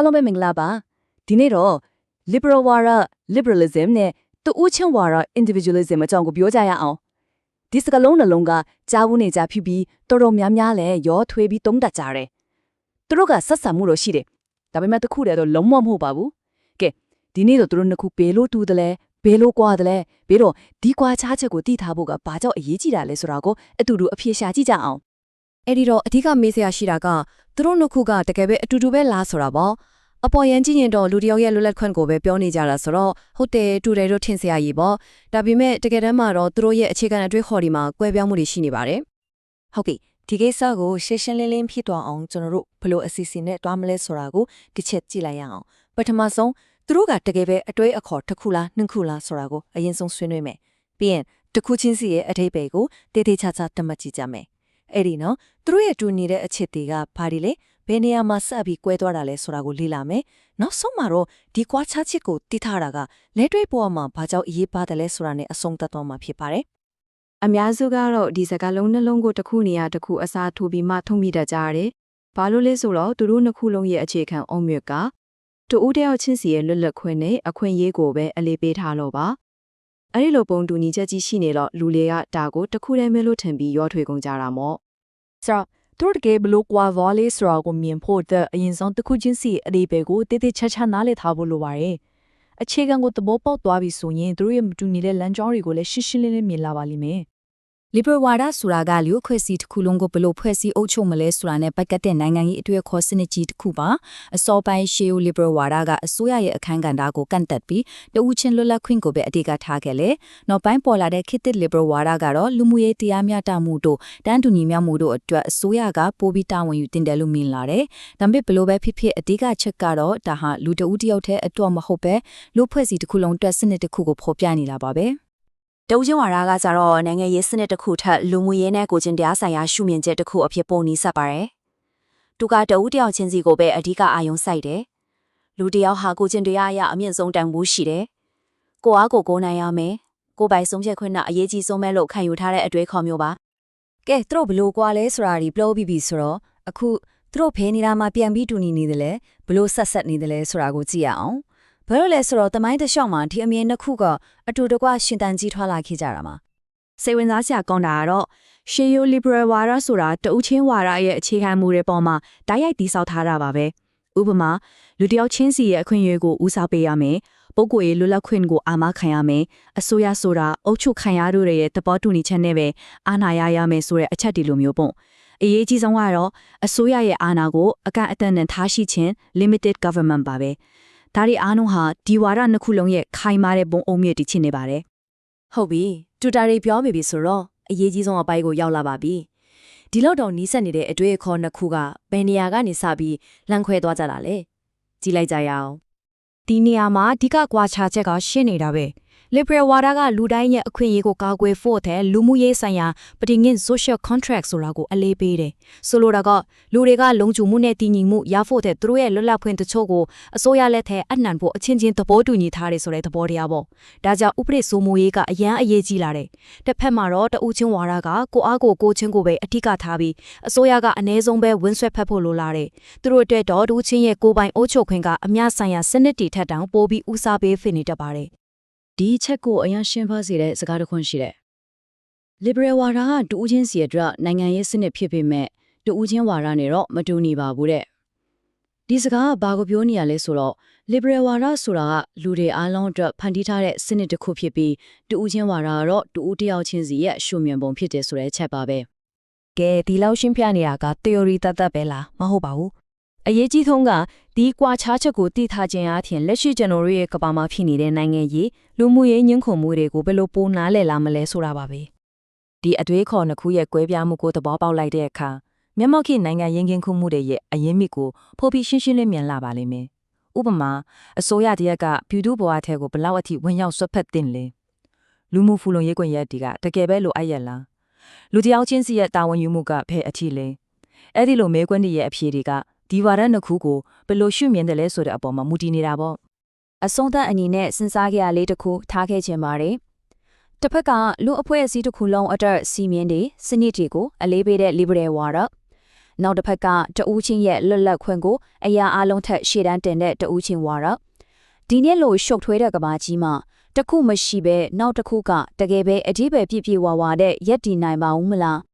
အားလုံးပဲမင်္ဂလာပါဒီနေ့တော့ liberal ဝါဒ liberalism နဲ့တူဦးချင်းဝါဒ individualism အကြောင်းကိုပြောကြရအောင်ဒီစကားလုံးနှလုံးကကြားဘူးနေကြဖြစ်ပြီးတော်တော်များများလည်းရောထွေးပြီးတုံးတက်ကြတယ်သူတို့ကဆက်ဆံမှုတော့ရှိတယ်ဒါပေမဲ့တစ်ခုတည်းတော့လုံးဝမဟုတ်ပါဘူးကဲဒီနေ့တော့သူတို့နှစ်ခုဘယ်လိုတူတယ်လဲဘယ်လိုကွာတယ်လဲပြီးတော့ဒီကွာခြားချက်ကိုသိထားဖို့ကဘာကြောင့်အရေးကြီးတာလဲဆိုတာကိုအတူတူအဖြေရှာကြည့်ကြအောင် အဲ့ဒီတော့အဓိကမေးစရာရှိတာကသူတို့နှစ်ခုကတကယ်ပဲအတူတူပဲလားဆိုတာပေါ့အပေါ်ယံကြည့်ရင်တော့လူတစ်ယောက်ရဲ့လွတ်လပ်ခွင့်ကိုပဲပြောနေကြတာဆိုတော့ဟုတ်တယ်တူတယ်တို့ထင်စရာကြီးပေါ့ဒါပေမဲ့တကယ်တမ်းမှာတော့သူတို့ရဲ့အခြေခံအတွေ့အခေါ်ဒီမှာကွဲပြားမှုတွေရှိနေပါတယ်ဟုတ်ကဲ့ဒီကိစ္စကိုရှင်းရှင်းလင်းလင်းဖြစ်သွားအောင်ကျွန်တော်တို့ဘယ်လိုအစီအစဉ်နဲ့တွားမလဲဆိုတာကိုတစ်ချက်ကြည့်လိုက်ရအောင်ပထမဆုံးသူတို့ကတကယ်ပဲအတွေ့အခေါ်တစ်ခုလားနှစ်ခုလားဆိုတာကိုအရင်ဆုံးဆွေးနွေးမယ်ပြီးရင်တစ်ခုချင်းစီရဲ့အထိပ္ပယ်ကိုတေးသေးချာချာတတ်မှတ်ကြည့်ကြမယ် အဲ့ဒီနော်သူတို့ရဲ့တူနေတဲ့အချက်တွေကဘာတွေလဲဘယ်နေရာမှာစပ်ပြီးကွဲသွားတာလဲဆိုတာကိုလေ့လာမယ်နောက်ဆုံးမှာတော့ဒီကွာခြားချက်ကိုသိထားတာကလက်တွေ့ဘဝမှာဘာကြောင့်အရေးပါတယ်လဲဆိုတာနဲ့အဆုံးသတ်သွားမှာဖြစ်ပါတယ်အများစုကတော့ဒီစကားလုံးနှလုံးကိုတစ်ခုနေရာတစ်ခုအစားထိုးပြီးမှထုံမိတတ်ကြရတယ်ဘာလို့လဲဆိုတော့သူတို့နှစ်ခုလုံးရဲ့အခြေခံအုံမြစ်ကတူဦးတယောက်ချင်းစီရဲ့လွတ်လပ်ခွင့်နဲ့အခွင့်အရေးကိုပဲအလေးပေးထားလို့ပါ အဲ့ဒီလိုပုံတူညီချက်ကြီးရှိနေတော့လူတွေကဒါကိုတစ်ခုတည်းပဲလို့ထင်ပြီးရောထွေကုန်ကြတာမို့ဆိုတော့သူတို့တကယ်ဘလို့ကွာဗောလေးဆိုတာကိုမြင်ဖို့တဲ့အရင်ဆုံးတစ်ခုချင်းစီအလေးပဲကိုတိတိကျကျနားလည်ထားဖို့လိုပါတယ်။အခြေခံကိုသဘောပေါက်သွားပြီဆိုရင်သူတို့ရဲ့မတူညီတဲ့လမ်းကြောင်းတွေကိုလည်းရှင်းရှင်းလင်းလင်းမြင်လာပါလိမ့်မယ် liberal ဝါဒဆိုတာကလူ့ခွဲစီတစ်ခုလုံးကိုဘယ်လိုဖွဲ့စည်းအုပ်ချုပ်မလဲဆိုတာနဲ့ပတ်သက်တဲ့နိုင်ငံရေးအတွေ့အခေါ်စနစ်ကြီးတစ်ခုပါအစောပိုင်းရှေးဦး liberal ဝါဒကအစိုးရရဲ့အခန်းကဏ္ဍကိုကန့်သက်ပြီးတဦးချင်းလွတ်လပ်ခွင့်ကိုပဲအဓိကထားခဲ့လေနောက်ပိုင်းပေါ်လာတဲ့ခေတ်သစ် liberal ဝါဒကတော့လူမှုရေးတရားမျှတမှုတို့တန်းတူညီမျှမှုတို့အတွက်အစိုးရကပိုပြီးတာဝန်ယူတင်တယ်လို့မြင်လာတယ်ဒါပေမဲ့ဘယ်လိုပဲဖြစ်ဖြစ်အဓိကချက်ကတော့ဒါဟာလူတဦးတစ်ယောက်တည်းအတွက်မဟုတ်ပဲလူဖွဲ့စည်းတစ်ခုလုံးအတွက်စနစ်တစ်ခုကိုဖော်ပြနေတာပါပဲ တဦးချင်းဝါဒကကြတော့နိုင်ငံရေးစနစ်တစ်ခုထက်လူမှုရေးနဲ့ကိုချင်းတရားဆိုင်ရာရှုမြင်ချက်တစ်ခုအဖြစ်ပုံနီးဆက်ပါတယ်။သူကတဦးတယောက်ချင်းစီကိုပဲအဓိကအာရုံစိုက်တယ်။လူတယောက်ဟာကိုချင်းတရားအရအမြင့်ဆုံးတန်ဖိုးရှိတယ်။ကိုအားကိုကိုနိုင်ရမယ်။ကိုပိုင်ဆုံးဖြတ်ခွင့်နဲ့အရေးကြီးဆုံးပဲလို့ခံယူထားတဲ့အတွေ့အခေါ်မျိုးပါကဲသူတို့ဘလို့ကွာလဲဆိုတာဒီပလို့ပြီးပြီဆိုတော့အခုသူတို့ဖဲနေတာမှာပြန်ပြီးတူညီနေတယ်လေဘလို့ဆက်ဆက်နေတယ်လဲဆိုတာကိုကြည့်ရအောင် ဘာလို့လဲဆိုတော့တမိုင်းတစ်လျှောက်မှာဒီအမြင်နှစ်ခုကအတူတကွရှင်တန်ကြီးထွာလာခဲ့ကြတာမှာစိတ်ဝင်စားစရာကောင်းတာကတော့ရှင်ယို liberal ဝါဒဆိုတာတဦးချင်းဝါဒရဲ့အခြေခံမူတွေပေါ်မှာတိုက်ရိုက်တည်ဆောက်ထားတာပါပဲဥပမာလူတစ်ယောက်ချင်းစီရဲ့အခွင့်အရေးကိုဦးစားပေးရမယ်ပုဂ္ဂိုလ်ရေးလွတ်လပ်ခွင့်ကိုအာမခံရမယ်အစိုးရဆိုတာအုပ်ချုပ်ခံရတို့ရဲ့သဘောတူညီချက်နဲ့ပဲအာဏာရရမယ်ဆိုတဲ့အချက်ဒီလိုမျိုးပေါ့အရေးကြီးဆုံးကတော့အစိုးရရဲ့အာဏာကိုအကန့်အသတ်နဲ့ထားရှိခြင်း limited government ပါပဲ ဒါတွေအားလုံးဟာဒီဝါဒနှစ်ခုလုံးရဲ့ခိုင်မာတဲ့ဘုံအုံမြစ်တည်ချင်နေပါတယ်။ဟုတ်ပြီ။တူတာတွေပြောမိပြီဆိုတော့အရေးကြီးဆုံးအပိုင်းကိုရောက်လာပါပြီ။ဒီလောက်တော့နီးစပ်နေတဲ့အတွေ့အခေါ်နှစ်ခုကဘယ်နေရာကနေစပြီးလန့်ခွဲသွားကြတာလဲ။ကြည့်လိုက်ကြရအောင်ဒီနေရာမှာအဓိကကွာခြားချက်ကရှင်းနေတာပဲ liberal ဝါဒကလူတိုင်းရဲ့အခွင့်အရေးကိုကာကွယ်ဖို့တဲ့လူမှုရေးဆိုင်ရာပဋိငင် social contract ဆိုတာကိုအလေးပေးတယ်ဆိုလိုတာကလူတွေကလုံခြုံမှုနဲ့တည်ငြိမ်မှုရဖို့တဲ့သူတို့ရဲ့လွတ်လပ်ခွင့်တချို့ကိုအစိုးရလက်ထက်အနှံဖို့အချင်းချင်းသဘောတူညီထားတယ်ဆိုတဲ့သဘောတရားပေါ့ဒါကြောင့်ဥပဒေစိုးမိုးရေးကအရန်အရေးကြီးလာတယ်တစ်ဖက်မှာတော့တဦးချင်းဝါဒကကိုအားကိုကိုချင်းကိုပဲအထစ်ကထားပြီးအစိုးရကအ ਨੇ ဆုံးပဲဝင်းဆွဲဖက်ဖို့လိုလာတယ်သူတို့အတွက်တော့တဦးချင်းရဲ့ကိုယ်ပိုင်အုပ်ချုပ်ခွင့်ကအများဆိုင်ရာစနစ်တီထက်တောင်ပိုပြီးဦးစားပေးဖိနေတတ်ပါတယ် ဒီအချက်ကိုအရင်ရှင်းဖစေတဲ့စကားတစ်ခွန်းရှိတယ်။ liberal ဝါဒကတူဦးချင်းစီအတွက်နိုင်ငံရေးစနစ်ဖြစ်ပေမဲ့တူဦးချင်းဝါဒနဲ့တော့မတူညီပါဘူးတဲ့။ဒီစကားကဘာကိုပြောနေရလဲဆိုတော့ liberal ဝါဒဆိုတာကလူတွေအားလုံးအတွက်ဖန်တီးထားတဲ့စနစ်တစ်ခုဖြစ်ပြီးတူဦးချင်းဝါဒကတော့တူဦးတစ်ယောက်ချင်းစီရဲ့ရှုမြင်ပုံဖြစ်တယ်ဆိုတဲ့အချက်ပါပဲ။ကဲဒီလောက်ရှင်းပြနေတာက theory တတ်တတ်ပဲလားမဟုတ်ပါဘူး အရေးကြီးဆုံးကဒီကွာခြားချက်ကိုသိထားခြင်းအပြင်လက်ရှိကျွန်တော်တို့ရဲ့ကမ္ဘာမှာဖြစ်နေတဲ့နိုင်ငံရေးလူမှုရေးညှဉ်းခုံမှုတွေကိုဘယ်လိုပိုနားလည်လာမလဲဆိုတာပါပဲဒီအတွေးခေါ်နှစ်ခုရဲ့ကွဲပြားမှုကိုသဘောပေါက်လိုက်တဲ့အခါမျက်မှောက်ခေတ်နိုင်ငံရင်းကင်းခုမှုတွေရဲ့အရင်းမြစ်ကိုပိုပြီးရှင်းရှင်းလင်းမြင်လာပါလိမ့်မယ်။ဥပမာအစိုးရတရက်ကပြည်သူ့ဘဝထဲကိုဘလောက်အထိဝင်ရောက်ဆွတ်ဖက်တင်လဲ။လူမှုဖူလုံရေးကွန်ရက်တီကတကယ်ပဲလိုအပ်ရလား။လူတယောက်ချင်းစီရဲ့တာဝန်ယူမှုကဖဲ့အထိလဲ။အဲ့ဒီလိုမဲခွန်းတွေရဲ့အဖြေတွေက ဒီဝါဒနှစ်ခုကိုဘယ်လိုရှုမြင်တယ်လဲဆိုတဲ့အပေါ်မှာမူတည်နေတာပေါ့အဆုံးသတ်အနေနဲ့စဉ်းစားကြရလေးတစ်ခုထားခဲ့ခြင်းပါတယ်တစ်ဖက်ကလူအဖွဲ့အစည်းတစ်ခုလုံးအတွက်စီမင်းတွေစနစ်တွေကိုအလေးပေးတဲ့ liberal ဝါဒနောက်တစ်ဖက်ကတဦးချင်းရဲ့လွတ်လပ်ခွင့်ကိုအရာအလုံးထက်ရှေ့တန်းတင်တဲ့တဦးချင်းဝါရဒီနေ့လိုရှုပ်ထွေးတဲ့ကဘာကြီးမှာတစ်ခုမရှိပဲနောက်တစ်ခုကတကယ်ပဲအကြီးပဲပြည့်ပြည့်ဝဝတဲ့ရက်တည်နိုင်ပါဦးမလား